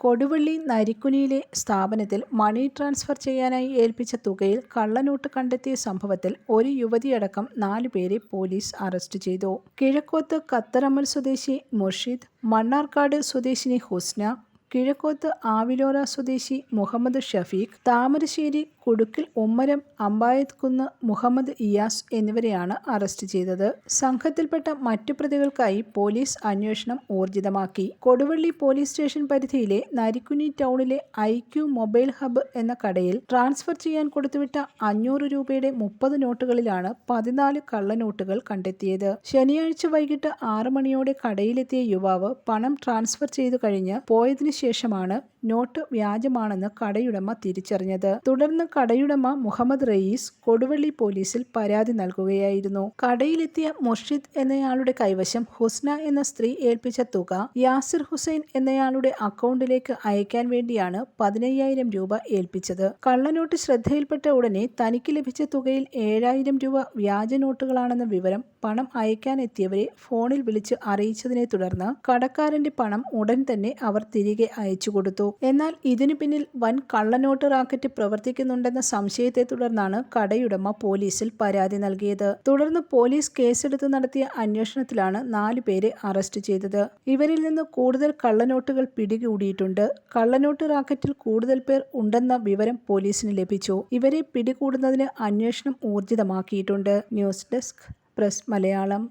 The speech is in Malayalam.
കൊടുവള്ളി നരിക്കുനിയിലെ സ്ഥാപനത്തിൽ മണി ട്രാൻസ്ഫർ ചെയ്യാനായി ഏൽപ്പിച്ച തുകയിൽ കള്ളനോട്ട് കണ്ടെത്തിയ സംഭവത്തിൽ ഒരു യുവതിയടക്കം നാല് പേരെ പോലീസ് അറസ്റ്റ് ചെയ്തു. കിഴക്കോത്ത് കത്തറമ്മൽ സ്വദേശി മുർഷിദ് മണ്ണാർക്കാട് സ്വദേശിനി ഹുസ്ന കിഴക്കോത്ത് ആവിലോറ സ്വദേശി മുഹമ്മദ് ഷഫീഖ് താമരശ്ശേരി കുടുക്കിൽ ഉമ്മരം അമ്പായത് കുന്ന് മുഹമ്മദ് ഇയാസ് എന്നിവരെയാണ് അറസ്റ്റ് ചെയ്തത്. സംഘത്തിൽപ്പെട്ട മറ്റു പ്രതികൾക്കായി പോലീസ് അന്വേഷണം ഊർജിതമാക്കി. കൊടുവള്ളി പോലീസ് സ്റ്റേഷൻ പരിധിയിലെ നരിക്കുനി ടൗണിലെ ഐ ക്യു മൊബൈൽ ഹബ്ബ് എന്ന കടയിൽ ട്രാൻസ്ഫർ ചെയ്യാൻ കൊടുത്തുവിട്ട അഞ്ഞൂറ് രൂപയുടെ മുപ്പത് നോട്ടുകളിലാണ് പതിനാല് കള്ളനോട്ടുകൾ കണ്ടെത്തിയത്. ശനിയാഴ്ച വൈകിട്ട് ആറ് മണിയോടെ കടയിലെത്തിയ യുവാവ് പണം ട്രാൻസ്ഫർ ചെയ്തു കഴിഞ്ഞ് പോയതിനു ശേഷമാണ് നോട്ട് വ്യാജമാണെന്ന് കടയുടമ തിരിച്ചറിഞ്ഞത്. തുടർന്ന് കടയുടമ മുഹമ്മദ് റയീസ് കൊടുവള്ളി പോലീസിൽ പരാതി നൽകുകയായിരുന്നു. കടയിലെത്തിയ മുർഷിദ് എന്നയാളുടെ കൈവശം ഹുസ്ന എന്ന സ്ത്രീ ഏൽപ്പിച്ച തുക യാസിർ ഹുസൈൻ എന്നയാളുടെ അക്കൗണ്ടിലേക്ക് അയക്കാൻ വേണ്ടിയാണ് പതിനയ്യായിരം രൂപ ഏൽപ്പിച്ചത്. കള്ളനോട്ട് ശ്രദ്ധയിൽപ്പെട്ട ഉടനെ തനിക്ക് ലഭിച്ച തുകയിൽ ഏഴായിരം രൂപ വ്യാജ നോട്ടുകളാണെന്ന വിവരം പണം അയക്കാനെത്തിയവരെ ഫോണിൽ വിളിച്ച് അറിയിച്ചതിനെ തുടർന്ന് കടക്കാരന്റെ പണം ഉടൻ തന്നെ അവർ തിരികെ അയച്ചു കൊടുത്തു. എന്നാൽ ഇതിനു പിന്നിൽ വൻ കള്ളനോട്ട് റാക്കറ്റ് പ്രവർത്തിക്കുന്നുണ്ടെന്ന സംശയത്തെ തുടർന്നാണ് കടയുടമ പോലീസിൽ പരാതി നൽകിയത്. തുടർന്ന് പോലീസ് കേസെടുത്ത് നടത്തിയ അന്വേഷണത്തിലാണ് നാലു പേരെ അറസ്റ്റ് ചെയ്തത്. ഇവരിൽ നിന്ന് കൂടുതൽ കള്ളനോട്ടുകൾ പിടികൂടിയിട്ടുണ്ട്. കള്ളനോട്ട് റാക്കറ്റിൽ കൂടുതൽ പേർ ഉണ്ടെന്ന വിവരം പോലീസിന് ലഭിച്ചു. ഇവരെ പിടികൂടുന്നതിന് അന്വേഷണം ഊർജിതമാക്കിയിട്ടുണ്ട്. News desk press Malayalam.